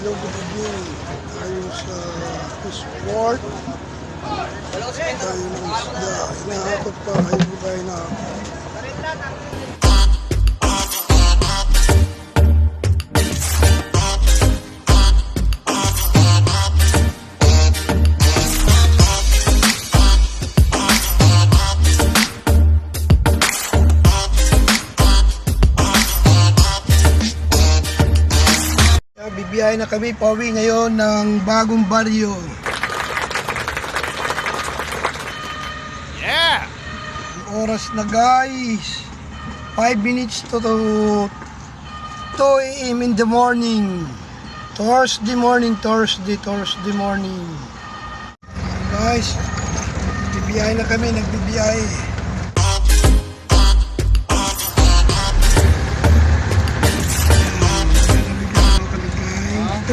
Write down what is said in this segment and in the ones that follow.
Good evening. Tayo sa Fishport. Tayo ng isda. Hinahakot pa. Ayun ba hinahakot? Yeah, Bibiyahe na kami pauwi ngayon ng bagong baryo. Yeah! Ang oras na guys. 5 minutes to, to 2 a.m. in the morning. Thursday morning, Thursday, Thursday morning. Guys, bibiyahe na kami, nagbibiyahe.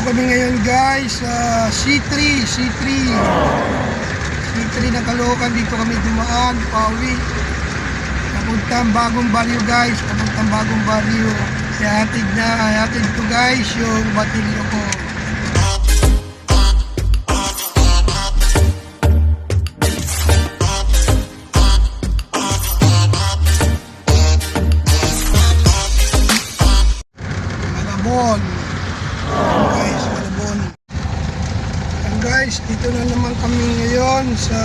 Kami ngayon guys sa C3, C3. C3 ng Caloocan, dito kami dumaan, pauwi. Papuntang bagong baryo guys, papuntang bagong baryo. Ihatid na, ihatid ko guys yung batilyo ko. Malabon. Guys, Malabon. And guys, dito na naman kami ngayon sa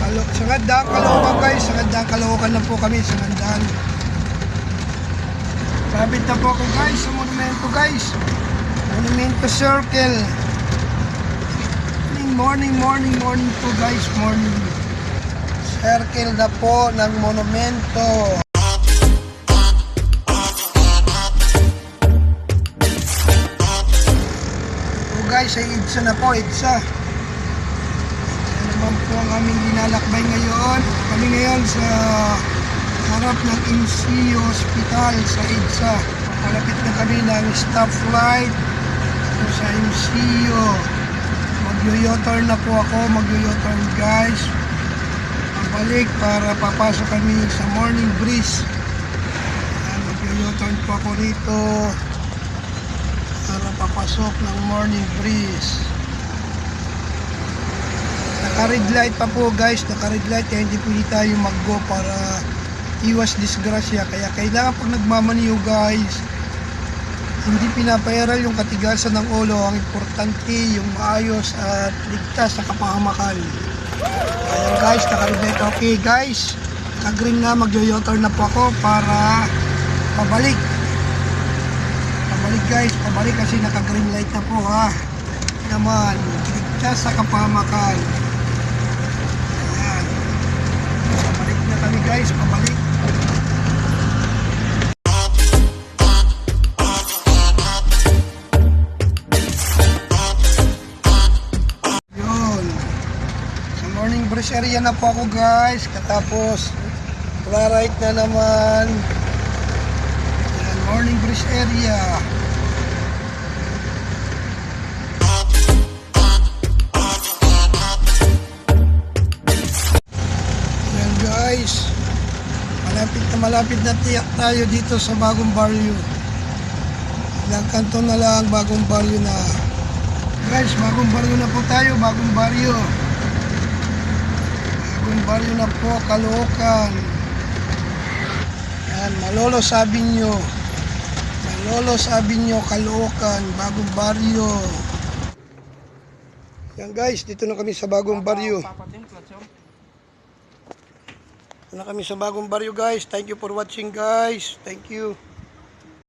Kalo sa Gandang Caloocan guys, sa Gandang Caloocan na po kami sa Gandang. Sabit na po ako guys sa monumento guys. Monumento Circle. Morning, morning, morning po guys, morning. Circle na po ng monumento. Guys, ay EDSA na po, EDSA. Yan naman po ang aming linalakbay ngayon. Kami ngayon sa harap ng MC Hospital sa EDSA. Malapit na kami ng stop flight sa MCO. Mag-u-turn na po ako, mag-u-turn guys. Pabalik para papasok kami sa morning breeze. Mag-u-turn po ako rito papasok ng morning breeze. Naka-red light pa po guys, naka-red light kaya hindi pwede tayo mag-go para iwas disgrasya. Kaya kailangan pag nagmamaniyo guys, hindi pinapayaral yung katigasan ng ulo. Ang importante yung maayos at ligtas sa kapahamakan. Ayan guys, naka-red light. Okay guys, naka-green na, mag-u-turn na po ako para pabalik. Pabalik guys, pabalik kasi naka-green light na po ha. Naman, ligtas sa kapahamakan. Ayan. Pabalik na kami guys, pabalik. Yun. Sa morning brush area na po ako guys. Katapos, right na naman. Brush area. Yan guys. Malapit na malapit na tiyak tayo dito sa bagong barrio. Ilang kanto na lang bagong barrio na. Guys, bagong baryo na po tayo, bagong baryo. Bagong baryo na po, Caloocan. Yan, Malolo sabi nyo. Malolo sabi nyo, Caloocan, bagong baryo. Yan guys, dito na kami sa bagong baryo. Dito na kami sa bagong baryo guys. Thank you for watching guys. Thank you.